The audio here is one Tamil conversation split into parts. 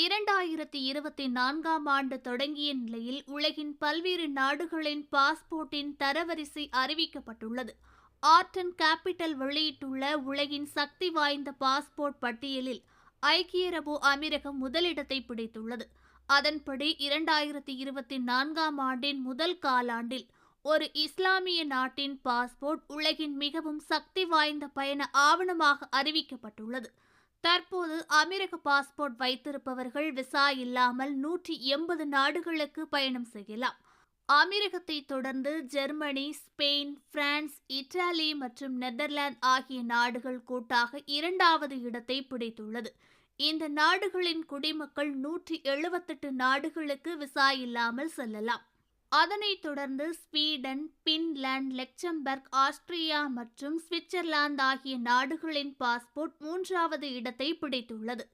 இரண்டாயிரத்தி இருபத்தி நான்காம் ஆண்டு தொடங்கிய நிலையில் உலகின் பல்வேறு நாடுகளின் பாஸ்போர்ட்டின் தரவரிசை அறிவிக்கப்பட்டுள்ளது. ஆர்ட் அண்ட் கேபிட்டல் வெளியிட்டுள்ள உலகின் சக்தி வாய்ந்த பாஸ்போர்ட் பட்டியலில் ஐக்கிய அரபு அமீரகம் முதலிடத்தை பிடித்துள்ளது. அதன்படி இரண்டாயிரத்தி இருபத்தி நான்காம் ஆண்டின் முதல் காலாண்டில் ஒரு இஸ்லாமிய நாட்டின் பாஸ்போர்ட் உலகின் மிகவும் சக்தி வாய்ந்த பயண ஆவணமாக அறிவிக்கப்பட்டுள்ளது. தற்போது அமெரிக்க பாஸ்போர்ட் வைத்திருப்பவர்கள் விசா இல்லாமல் நூற்றி எண்பது நாடுகளுக்கு பயணம் செய்யலாம். அமெரிக்கத்தை தொடர்ந்து ஜெர்மனி ஸ்பெயின் பிரான்ஸ் இத்தாலி மற்றும் நெதர்லாந்து ஆகிய நாடுகள் கூட்டாக இரண்டாவது இடத்தை பிடித்துள்ளது. இந்த நாடுகளின் குடிமக்கள் நூற்றி எழுபத்தெட்டு நாடுகளுக்கு விசா இல்லாமல் செல்லலாம். அதனைத் தொடர்ந்து ஸ்வீடன் பின்லாந்து லெக்சம்பர்க் ஆஸ்திரியா மற்றும் சுவிட்சர்லாந்து ஆகிய நாடுகளின் பாஸ்போர்ட் மூன்றாவது இடத்தை பிடித்துள்ளது.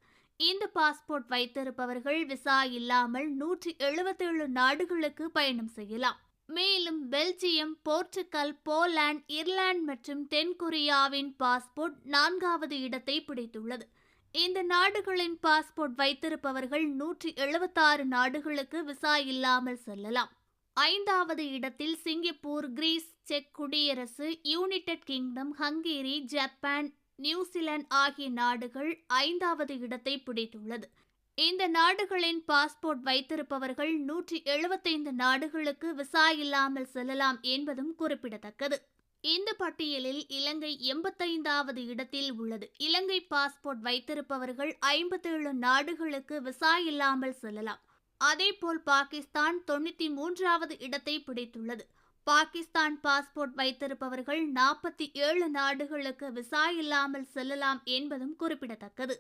இந்த பாஸ்போர்ட் வைத்திருப்பவர்கள் விசா இல்லாமல் நூற்றி எழுபத்தேழு நாடுகளுக்கு பயணம் செய்யலாம். மேலும் பெல்ஜியம் போர்ச்சுகல் போலாந்து இர்லாந்து மற்றும் தென்கொரியாவின் பாஸ்போர்ட் நான்காவது இடத்தை பிடித்துள்ளது. இந்த நாடுகளின் பாஸ்போர்ட் வைத்திருப்பவர்கள் நூற்றி எழுபத்தாறு நாடுகளுக்கு விசா இல்லாமல் செல்லலாம். ஐந்தாவது இடத்தில் சிங்கப்பூர் கிரீஸ் செக் குடியரசு United Kingdom Hungary Japan New Zealand ஆகிய நாடுகள் ஐந்தாவது இடத்தை பிடித்துள்ளது. இந்த நாடுகளின் பாஸ்போர்ட் வைத்திருப்பவர்கள் நூற்றி எழுபத்தைந்து நாடுகளுக்கு விசா இல்லாமல் செல்லலாம் என்பதும் குறிப்பிடத்தக்கது. இந்த பட்டியலில் இலங்கை எண்பத்தைந்தாவது இடத்தில் உள்ளது. இலங்கை பாஸ்போர்ட் வைத்திருப்பவர்கள் ஐம்பத்தேழு நாடுகளுக்கு விசா இல்லாமல் செல்லலாம். அதேபோல் பாகிஸ்தான் தொண்ணூத்தி மூன்றாவது இடத்தை பிடித்துள்ளது. பாகிஸ்தான் பாஸ்போர்ட் வைத்திருப்பவர்கள் நாற்பத்தி ஏழு நாடுகளுக்கு விசா இல்லாமல் செல்லலாம் என்பதும் குறிப்பிடத்தக்கது.